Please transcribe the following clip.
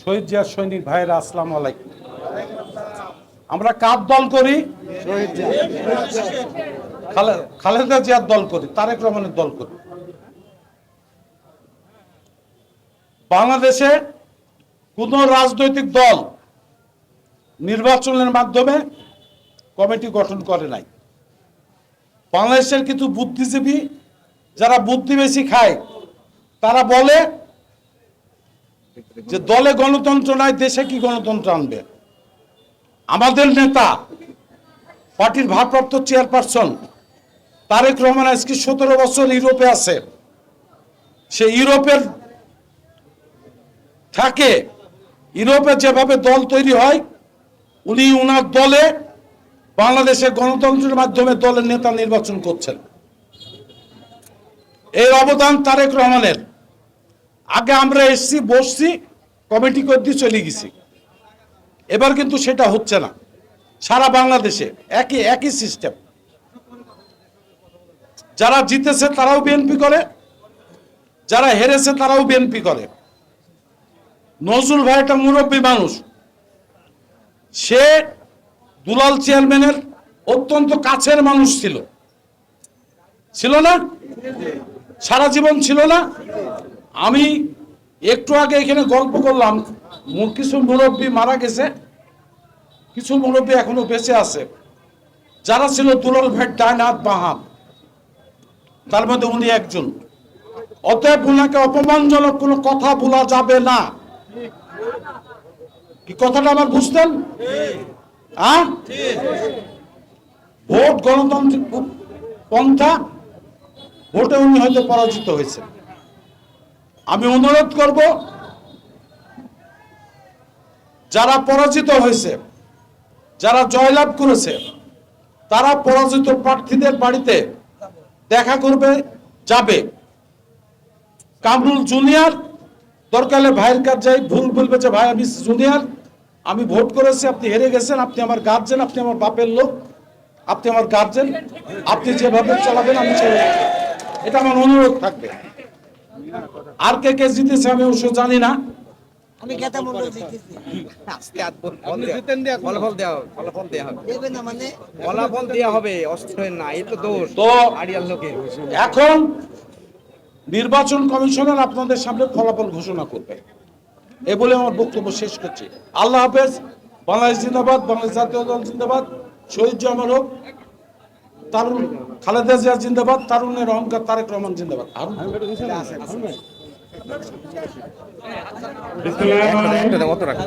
শহীদ জিয়ার সৈনিক ভাইয়েরা, আসসালামু আলাইকুম। আমরা কার দল করি খালেদা জিয়ার দল করি, তারেক রহমানের দল করি। বাংলাদেশে কোন রাজনৈতিক দল নির্বাচনের মাধ্যমে কমিটি গঠন করে নাই। বাংলাদেশের কিছু বুদ্ধিজীবী যারা বুদ্ধি বেশি খায়, তারা বলে যে দলে গণতন্ত্র নাই, দেশে কি গণতন্ত্র আনবে? আমাদের নেতা, পার্টির ভারপ্রাপ্ত চেয়ারপারসন তারেক রহমান আজকে সতেরো বছর ইউরোপে আছে। সে ইউরোপের থাকে, ইউরোপে যেভাবে দল তৈরি হয়, উনি উনার দলে বাংলাদেশে গণতন্ত্রের মাধ্যমে দলের নেতা নির্বাচন করছেন। এই অবদান তারেক রহমানের। আগে আমরা এসছি, বসছি, কমিটি করে দিয়ে চলে গেছি। এবার কিন্তু সেটা হচ্ছে না। সারা বাংলাদেশে একই একই সিস্টেম যারা জিতেছে তারাও বিএনপি করে, যারা হেরেছে তারাও বিএনপি করে। নজরুল ভাই একটা মুরব্বী মানুষ। সে দুলাল চেয়ারম্যানের অত্যন্ত কাছের মানুষ ছিল। ছিল না? সারা জীবন ছিল না? আমি একটু আগে এখানে গল্প করলাম কিছু মুরব্বী মারা গেছে, কিছু মুরব্বী এখনও বেঁচে আছে। যারা ছিল দুলাল ভেট ডাইন হাত বাঁ তার মধ্যে উনি একজন। অতএব উনাকে অপমানজনক কোনো কথা বলা যাবে না। কি কথাটা আমার বুঝতেন? হ্যাঁ? ভোট গণতান্ত্রিক পন্থা, ভোটে উনি হয়তো পরাজিত হয়েছে আমি অনুরোধ করব, যারা পরাজিত হয়েছে, যারা জয়লাভ করেছে, তারা পরাজিত প্রার্থীদের বাড়িতে দেখা করবে, যাবে। কামরুল জুনিয়র দরকারে ভাইয়ের কাজ যাই, ভুল বলবে যে, ভাই, আমি জুনিয়র, আমি ভোট করেছি, আপনি হেরে গেছেন, আপনি আমার গার্জেন আপনি আমার বাপের লোক, আপনি আমার গার্জেন আপনি যেভাবে চালাবেন, আমি এটা আমার অনুরোধ থাকবে। আর কে কে জিতেছে আমি অবশ্য জানি না। আমি গেতা মন্ডল জিতেছি। আজকে আর ফল দেয়া- ফলাফল দেওয়া হবে, ফলাফল দেওয়া হবে। না মানে? ফলাফল দেওয়া হবে অস্ট্রেলিয়া না এই তো দোষ। তো আড়িয়াল লোকের। এখন নির্বাচন কমিশনার আপনাদের সামনে ফলাফল ঘোষণা করবে। এ বলে আমার বক্তব্য শেষ করছি। আল্লাহ হাফেজ বাংলাদেশ জিন্দাবাদ বাংলাদেশ জাতীয় দল জিন্দাবাদ শহীদ জামান হোক তারুণ খালেদা জিয়া জিন্দাবাদ তারুণের অহংকার তারেক রহমান জিন্দাবাদ। একটা দাও, অত রাখো